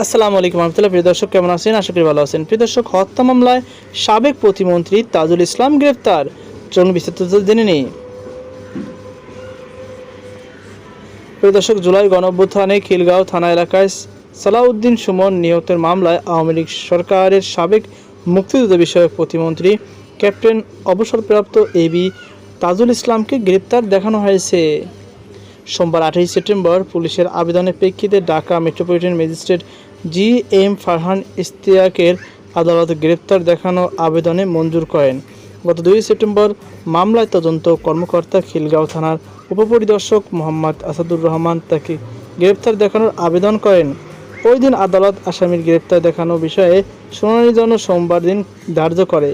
আসসালামু আলাইকুম রহমতুল্লাহ। প্রিয় দর্শক, কেমন আছেন? আশা করি ভালো আছেন। প্রিয় দর্শক, হত্যা মামলায় সাবেক প্রতিমন্ত্রী তাজুল ইসলাম গ্রেফতার। চলুন বিস্তারিত জেনে নেই। প্রিয় দর্শক, জুলাই গণঅভ্যুত্থানে খিলগাঁও থানা এলাকায় সালাউদ্দিন সুমন নিহতের মামলায় আওয়ামী লীগ সরকারের সাবেক মুক্তিযুদ্ধ বিষয়ক প্রতিমন্ত্রী ক্যাপ্টেন অবসরপ্রাপ্ত এবি তাজুল ইসলামকে গ্রেপ্তার দেখানো হয়েছে। সোমবার আঠাশ সেপ্টেম্বর পুলিশের আবেদনের প্রেক্ষিতে Dhaka metropolitan magistrate G M Farhan ইস্তিয়াকের আদালত গ্রেপ্তার দেখানো আবেদনে মঞ্জুর করেন। গত দুই সেপ্টেম্বর মামলায় তদন্ত কর্মকর্তা খিলগাঁও থানার উপপরিদর্শক মোহাম্মদ আসাদুর রহমান তাকে গ্রেপ্তার দেখানোর আবেদন করেন। ওই দিন আদালত আসামির গ্রেপ্তার দেখানো বিষয়ে শুনানির জন্য সোমবার দিন ধার্য করে।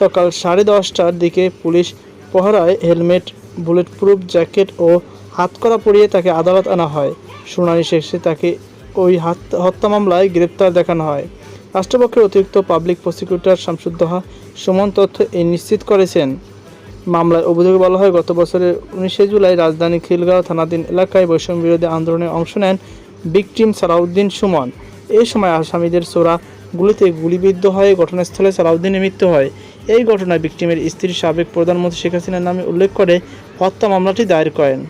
সকাল সাড়ে দশটার দিকে পুলিশ পহরায় হেলমেট বুলেট প্রুফ জ্যাকেট ও হাতকড়া পরিয়ে তাকে আদালত আনা হয়। শুনানি শেষে তাকে ওই হাত হত্যা মামলায় গ্রেপ্তার দেখানো হয়। রাষ্ট্রপক্ষের অতিরিক্ত পাবলিক প্রসিকিউটর শামসুদ্দোহা সুমন তথ্য এই নিশ্চিত করেছেন। মামলায় অভিযোগে বলা হয়, গত বছরের উনিশে জুলাই রাজধানী খিলগাঁও থানাধীন এলাকায় বৈষম্য বিরোধী আন্দোলনে অংশ নেন বিকটিম সালাউদ্দিন সুমন। এই সময় আসামিদের সোরা গুলিতে গুলিবিদ্ধ হয়ে ঘটনাস্থলে সালাউদ্দিনের মৃত্যু হয়। এই ঘটনায় বিকটিমের স্ত্রীর সাবেক প্রধানমন্ত্রী শেখ হাসিনার নামে উল্লেখ করে হত্যা মামলাটি দায়ের করেন।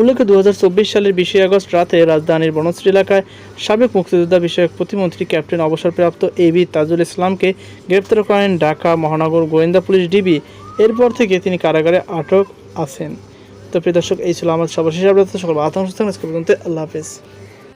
উল্লেখ্য দু হাজার চব্বিশ সালের বিশে আগস্ট রাতে রাজধানীর বনশ্রী এলাকায় সাবেক মুক্তিযোদ্ধা বিষয়ক প্রতিমন্ত্রী ক্যাপ্টেন অবসরপ্রাপ্ত এ বি তাজুল ইসলামকে গ্রেপ্তার করেন ঢাকা মহানগর গোয়েন্দা পুলিশ ডিবি। এরপর থেকে তিনি কারাগারে আটক আছেন। তো প্রিয় দর্শক, এই ছিল আমার সর্বশেষ আপনার সকল আতঙ্ক পর্যন্ত আল্লাহ হাফেজ।